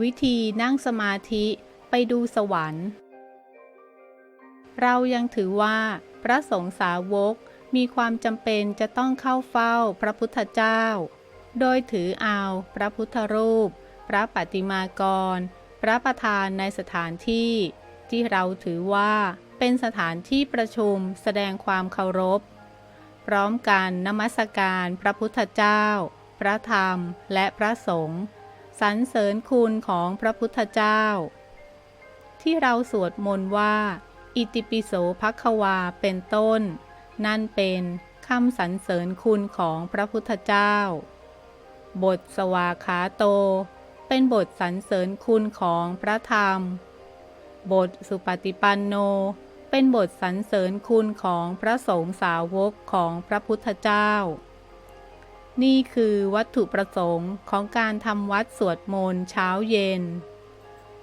วิธีนั่งสมาธิไปดูสวรรค์ เรายังถือว่า พระสงฆ์สาวกมีความจำเป็นจะต้องเข้าเฝ้าพระพุทธเจ้า โดยถือเอาพระพุทธรูป พระปฏิมากร พระประธานในสถานที่ ที่เราถือว่าเป็นสถานที่ประชุมแสดงความเคารพ พร้อมกันนมัสการพระพุทธเจ้า พระธรรมและพระสงฆ์ สรรเสริญคุณของพระพุทธเจ้า ที่เราสวดมนต์ว่า อิติปิโสภควาเป็นต้น นั่นเป็นคำสรรเสริญคุณของพระพุทธเจ้า บทสวาขาโต เป็นบทสรรเสริญคุณของพระธรรม บทสุปฏิปันโน เป็นบทสรรเสริญคุณของพระสงฆ์สาวกของพระพุทธเจ้า นี่คือวัตถุประสงค์ของการทำวัดสวดมนต์เช้าเย็น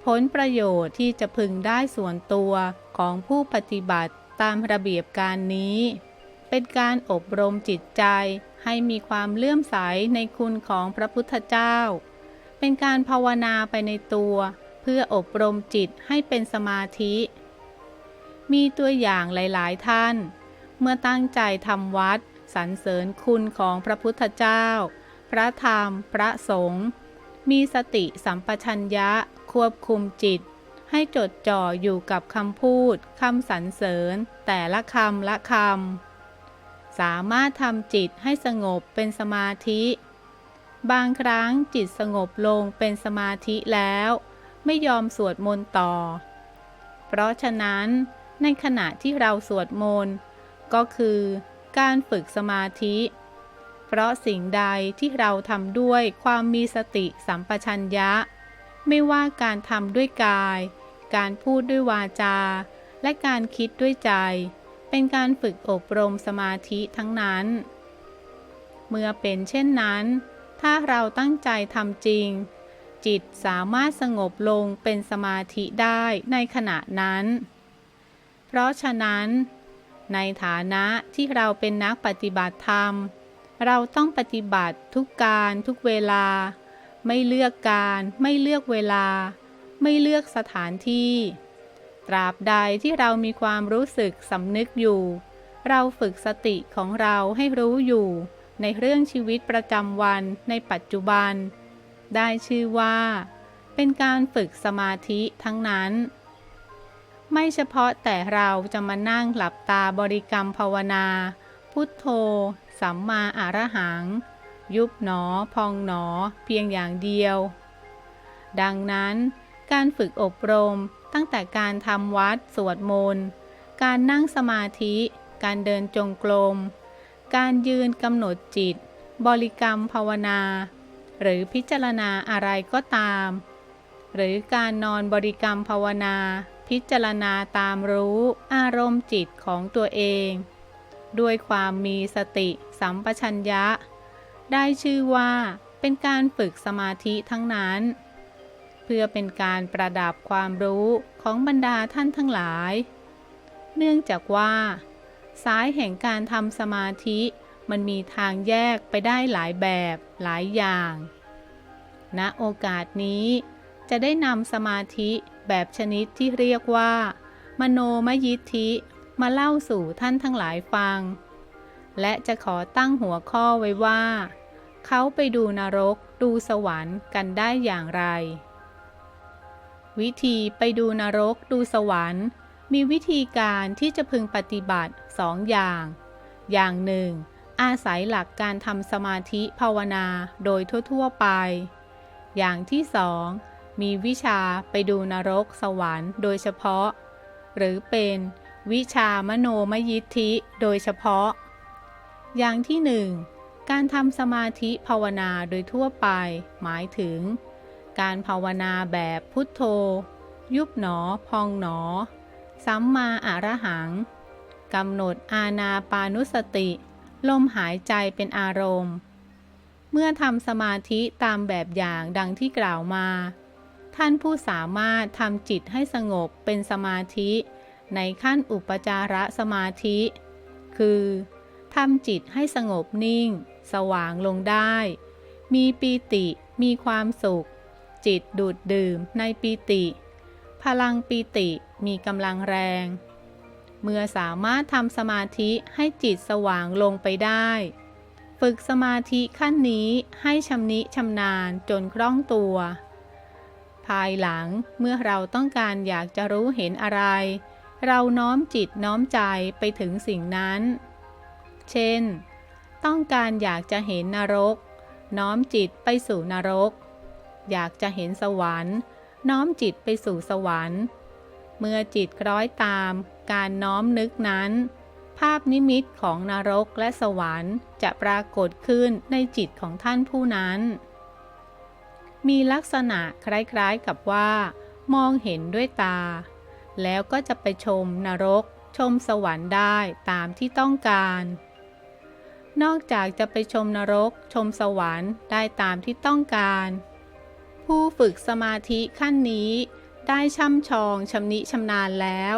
ผลประโยชน์ที่จะพึงได้ส่วนตัวของผู้ปฏิบัติตามระเบียบการนี้ เป็นการอบรมจิตใจให้มีความเลื่อมใสในคุณของพระพุทธเจ้า เป็นการภาวนาไปในตัว เพื่ออบรมจิตให้เป็นสมาธิ มีตัวอย่างหลาย ๆ ท่าน เมื่อตั้งใจทำวัด สรรเสริญคุณของพระพุทธเจ้า พระธรรม พระสงฆ์ มีสติสัมปชัญญะควบคุมจิต ให้จดจ่ออยู่กับคำพูดคำสรรเสริญ แต่ละคำละคำ สามารถทำจิตให้สงบเป็นสมาธิ บางครั้งจิตสงบลงเป็นสมาธิแล้ว ไม่ยอมสวดมนต์ต่อ เพราะฉะนั้นในขณะที่เราสวดมนต์ก็คือ การฝึกสมาธิ เพราะสิ่งใดที่เราทำด้วยความมีสติสัมปชัญญะ ไม่ว่าการทำด้วยกาย การพูดด้วยวาจา และการคิดด้วยใจ เป็นการฝึกอบรมสมาธิทั้งนั้น เมื่อเป็นเช่นนั้น ถ้าเราตั้งใจทำจริง จิตสามารถสงบลงเป็นสมาธิได้ในขณะนั้น เพราะฉะนั้น ในฐานะที่เราเป็นนักปฏิบัติธรรม เราต้องปฏิบัติทุกการทุกเวลา ไม่เลือกการไม่เลือกเวลา ไม่เลือกสถานที่ ตราบใดที่เรามีความรู้สึกสำนึกอยู่ เราฝึกสติของเราให้รู้อยู่ในเรื่องชีวิตประจำวันในปัจจุบัน ได้ชื่อว่า เป็นการฝึกสมาธิทั้งนั้น ไม่เฉพาะแต่เราจะมานั่งหลับตาบริกรรมภาวนา พุทโธ สัมมาอารหัง ยุบหนอ พองหนอ เพียงอย่างเดียว ดังนั้น การฝึกอบรมตั้งแต่การทำวัดสวดมนต์ การนั่งสมาธิ การเดินจงกรม การยืนกำหนดจิต บริกรรมภาวนา หรือพิจารณาอะไรก็ตาม หรือการนอนบริกรรมภาวนา พิจารณาตามรู้อารมณ์จิตของตัวเอง ด้วยความมีสติสัมปชัญญะ ได้ชื่อว่าเป็นการฝึกสมาธิทั้งนั้น เพื่อเป็นการประดับความรู้ของบรรดาท่านทั้งหลาย เนื่องจากว่า สายแห่งการทำสมาธิมันมีทางแยกไปได้หลายแบบหลายอย่าง ณโอกาสนี้จะได้นำสมาธิ แบบชนิดที่เรียกว่า มโนมยิทธิ มาเล่าสู่ท่านทั้งหลายฟัง และจะขอตั้งหัวข้อไว้ว่า เขาไปดูนรกดูสวรรค์กันได้อย่างไร วิธีไปดูนรกดูสวรรค์ มีวิธีการที่จะพึงปฏิบัติสองอย่าง อย่างหนึ่ง อาศัยหลักการทำสมาธิภาวนาโดยทั่ว ๆ ไป อย่างที่สอง มีวิชาไปดูนรกสวรรค์โดยเฉพาะ หรือเป็นวิชามโนมยิทธิโดยเฉพาะ อย่างที่หนึ่งการทำสมาธิภาวนาโดยทั่วไป หมายถึง การภาวนาแบบพุทโธ ยุบหนอ พองหนอ สัมมาอารหังกำหนดอาณาปานุสติ ลมหายใจเป็นอารมณ์ เมื่อทำสมาธิตามแบบอย่างดังที่กล่าวมา ท่านผู้สามารถทำจิตให้สงบเป็นสมาธิ ในขั้นอุปจารสมาธิ คือทำจิตให้สงบนิ่ง สว่างลงได้ มีปีติ มีความสุขจจิตดูดดื่มในปีติ พลังปีติมีกำลังแรง เมื่อสามารถทำสมาธิให้จิตสว่างลงไปได้ ฝึกสมาธิขั้นนี้ให้ชำนิชำนาญจนคล่องตัว ภายหลัง เมื่อเราต้องการอยากจะรู้เห็นอะไร เราน้อมจิตน้อมใจไปถึงสิ่งนั้น เช่น ต้องการอยากจะเห็นนรก น้อมจิตไปสู่นรก อยากจะเห็นสวรรค์ น้อมจิตไปสู่สวรรค์ เมื่อจิตคล้อยตามการน้อมนึกนั้น ภาพนิมิตของนรกและสวรรค์จะปรากฏขึ้นในจิตของท่านผู้นั้น มีลักษณะคล้ายๆกับว่า มองเห็นด้วยตา แล้วก็จะไปชมนรก ชมสวรรค์ได้ตามที่ต้องการ นอกจากจะไปชมนรก ชมสวรรค์ได้ตามที่ต้องการ ผู้ฝึกสมาธิขั้นนี้ได้ช่ำชองชำนิชำนาญแล้ว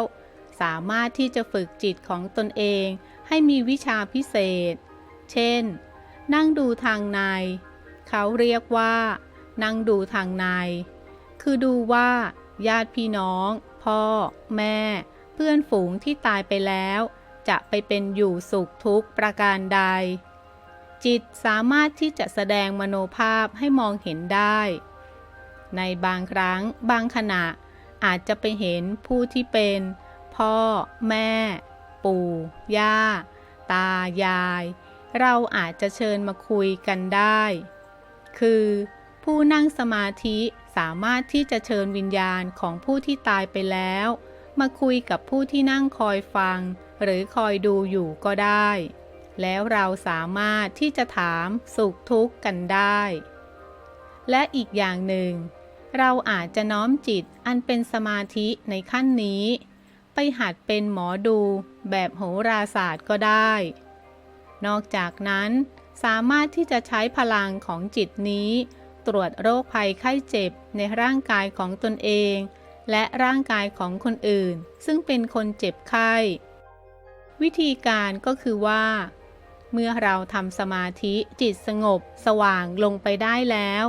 สามารถที่จะฝึกจิตของตนเองให้มีวิชาพิเศษ เช่น นั่งดูทางใน เขาเรียกว่า นั่งดูทางใน คือดูว่า ญาติพี่น้อง พ่อ แม่ เพื่อนฝูงที่ตายไปแล้ว จะไปเป็นอยู่สุขทุกข์ประการใด จิตสามารถที่จะแสดงมโนภาพให้มองเห็นได้ ในบางครั้งบางขณะอาจจะไปเห็นผู้ที่เป็น พ่อ แม่ ปู่ ย่า ตา ยาย เราอาจจะเชิญมาคุยกันได้ คือ ผู้นั่งสมาธิสามารถที่จะเชิญวิญญาณของผู้ที่ตายไปแล้ว มาคุยกับผู้ที่นั่งคอยฟัง หรือคอยดูอยู่ก็ได้ แล้วเราสามารถที่จะถามสุขทุกข์กันได้ และอีกอย่างหนึ่ง เราอาจจะน้อมจิตอันเป็นสมาธิในขั้นนี้ ไปหัดเป็นหมอดูแบบโหราศาสตร์ก็ได้ นอกจากนั้นสามารถที่จะใช้พลังของจิตนี้ ตรวจโรคภัยไข้เจ็บในร่างกายของตนเอง และร่างกายของคนอื่น ซึ่งเป็นคนเจ็บไข้ วิธีการก็คือว่า เมื่อเราทำสมาธิจิตสงบ สว่างลงไปได้แล้ว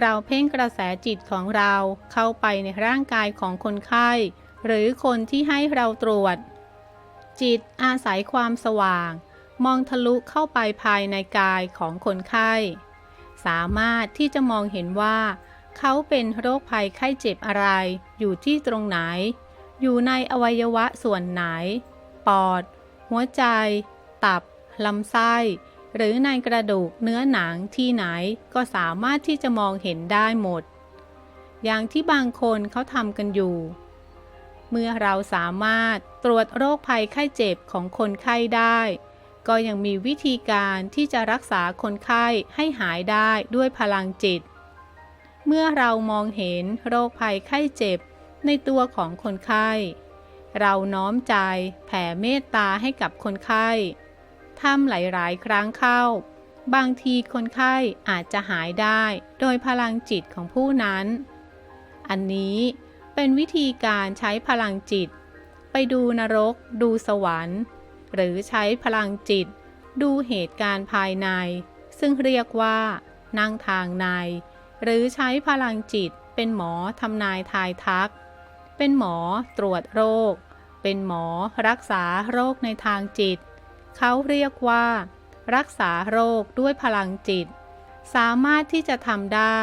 เราเพ่งกระแสจิตของเราเข้าไปในร่างกายของคนไข้ หรือคนที่ให้เราตรวจ จิตอาศัยความสว่าง มองทะลุเข้าไปภายในกายของคนไข้ สามารถที่จะมองเห็นว่า เขาเป็นโรคภัยไข้เจ็บอะไร อยู่ที่ตรงไหน อยู่ในอวัยวะส่วนไหน ปอด หัวใจ ตับ ลำไส้ หรือในกระดูกเนื้อหนังที่ไหนก็สามารถที่จะมองเห็นได้หมด อย่างที่บางคนเขาทำกันอยู่ เมื่อเราสามารถตรวจโรคภัยไข้เจ็บของคนไข้ได้ ก็ยังมีวิธีการที่จะรักษาคนไข้ให้หายได้ด้วยพลังจิต เมื่อเรามองเห็นโรคภัยไข้เจ็บในตัวของคนไข้ เราน้อมใจแผ่เมตตาให้กับคนไข้ทำหลายๆ ครั้งเข้า บางทีคนไข้อาจจะหายได้โดยพลังจิตของผู้นั้น อันนี้เป็นวิธีการใช้พลังจิต ไปดูนรก ดูสวรรค์ หรือใช้พลังจิต ดูเหตุการณ์ภายใน ซึ่งเรียกว่า นั่งทางใน หรือใช้พลังจิต เป็นหมอทำนายทายทัก เป็นหมอตรวจโรค เป็นหมอรักษาโรคในทางจิต เขาเรียกว่า รักษาโรคด้วยพลังจิต สามารถที่จะทำได้